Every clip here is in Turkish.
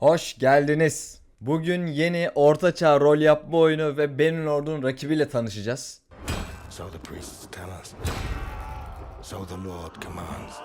Hoş geldiniz. Bugün yeni ortaçağ rol yapma oyunu ve Benin Ordun rakibiyle tanışacağız. So the priests tell us. So the Lord commands.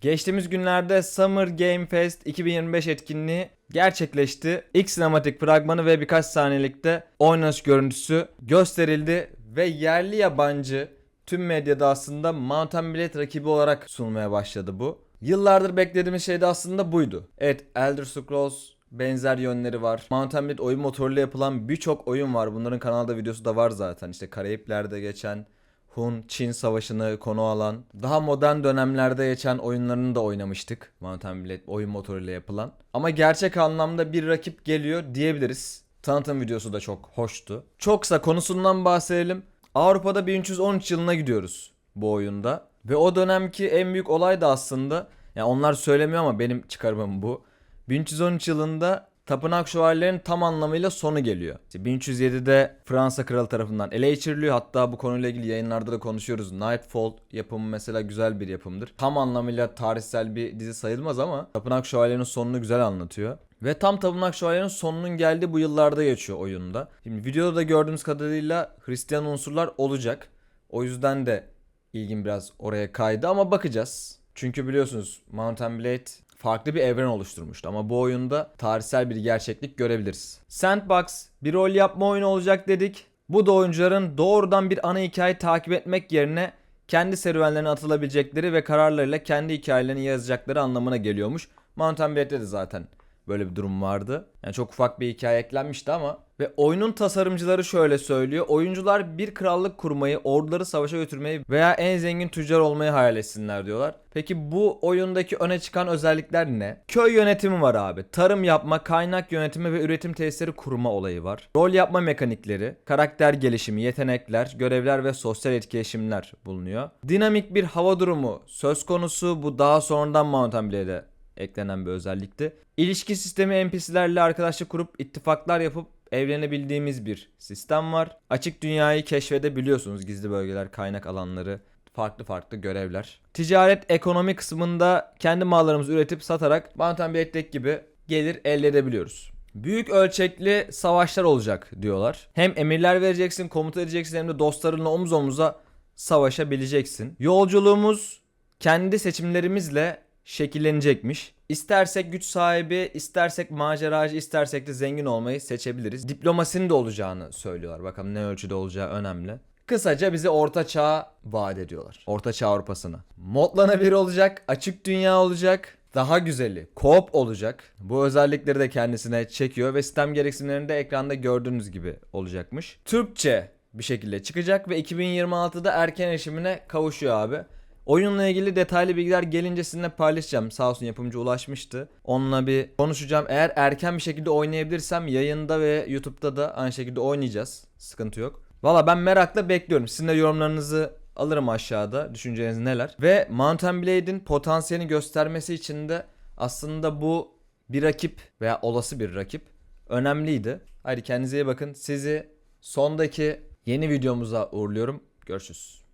Geçtiğimiz günlerde Summer Game Fest 2025 etkinliği gerçekleşti. İlk sinematik fragmanı ve birkaç saniyelikte oynanış görüntüsü gösterildi ve yerli yabancı tüm medyada aslında Mountain Blade rakibi olarak sunulmaya başladı bu. Yıllardır beklediğimiz şey de aslında buydu. Evet Elder Scrolls benzer yönleri var. Mountain Blade oyun motoruyla yapılan birçok oyun var. Bunların kanalda videosu da var zaten. İşte Karayipler'de geçen Hun-Çin savaşını konu alan, daha modern dönemlerde geçen oyunlarını da oynamıştık. Mountain Blade oyun motoruyla yapılan. Ama gerçek anlamda bir rakip geliyor diyebiliriz. Tanıtım videosu da çok hoştu. Çok kısa konusundan bahsedelim. Avrupa'da 1313 yılına gidiyoruz bu oyunda. Ve o dönemki en büyük olay da aslında, yani onlar söylemiyor ama benim çıkarımım bu. 1313 yılında Tapınak şövalyelerinin tam anlamıyla sonu geliyor. İşte 1307'de Fransa kralı tarafından ele geçiriliyor. Hatta bu konuyla ilgili yayınlarda da konuşuyoruz. Nightfall yapımı mesela güzel bir yapımdır. Tam anlamıyla tarihsel bir dizi sayılmaz ama Tapınak şövalyelerinin sonunu güzel anlatıyor. Ve tam Tapınak Şövalye'nin sonunun geldiği bu yıllarda geçiyor oyunda. Şimdi videoda da gördüğümüz kadarıyla Hristiyan unsurlar olacak. O yüzden de ilgim biraz oraya kaydı ama bakacağız. Çünkü biliyorsunuz Mountain Blade farklı bir evren oluşturmuştu ama bu oyunda tarihsel bir gerçeklik görebiliriz. Sandbox bir rol yapma oyunu olacak dedik. Bu da oyuncuların doğrudan bir ana hikaye takip etmek yerine kendi serüvenlerine atılabilecekleri ve kararlarıyla kendi hikayelerini yazacakları anlamına geliyormuş. Mountain Blade'de de zaten böyle bir durum vardı. Yani çok ufak bir hikaye eklenmişti ama ve oyunun tasarımcıları şöyle söylüyor. Oyuncular bir krallık kurmayı, orduları savaşa götürmeyi veya en zengin tüccar olmayı hayal etsinler diyorlar. Peki bu oyundaki öne çıkan özellikler ne? Köy yönetimi var abi. Tarım yapma, kaynak yönetimi ve üretim tesisleri kurma olayı var. Rol yapma mekanikleri, karakter gelişimi, yetenekler, görevler ve sosyal etkileşimler bulunuyor. Dinamik bir hava durumu söz konusu. Bu daha sonradan Mountain Blade'e eklenen bir özellikti. İlişki sistemi NPC'lerle arkadaşlık kurup ittifaklar yapıp evlenebildiğimiz bir sistem var. Açık dünyayı keşfedebiliyorsunuz. Gizli bölgeler, kaynak alanları, farklı farklı görevler. Ticaret ekonomi kısmında kendi mallarımızı üretip satarak Mountain Blade'deki gibi gelir elde edebiliyoruz. Büyük ölçekli savaşlar olacak diyorlar. Hem emirler vereceksin, komuta edeceksin hem de dostlarınla omuz omuza savaşabileceksin. Yolculuğumuz kendi seçimlerimizle şekillenecekmiş. İstersek güç sahibi, istersek maceracı, istersek de zengin olmayı seçebiliriz. Diplomasinin de olacağını söylüyorlar. Bakalım ne ölçüde olacağı önemli. Kısaca bize orta çağ vaat ediyorlar. Orta çağ Avrupa'sını. Modlanabilir olacak, açık dünya olacak. Daha güzeli, co-op olacak. Bu özellikleri de kendisine çekiyor ve sistem gereksinimlerini de ekranda gördüğünüz gibi olacakmış. Türkçe bir şekilde çıkacak ve 2026'da erken erişimine kavuşuyor abi. Oyunla ilgili detaylı bilgiler gelince sizinle paylaşacağım. Sağ olsun yapımcı ulaşmıştı. Onunla bir konuşacağım. Eğer erken bir şekilde oynayabilirsem yayında ve YouTube'da da aynı şekilde oynayacağız. Sıkıntı yok. Valla ben merakla bekliyorum. Sizin de yorumlarınızı alırım aşağıda. Düşünceleriniz neler? Ve Mountain Blade'in potansiyelini göstermesi için de aslında bu bir rakip veya olası bir rakip önemliydi. Haydi kendinize iyi bakın. Sizi sondaki yeni videomuza uğurluyorum. Görüşürüz.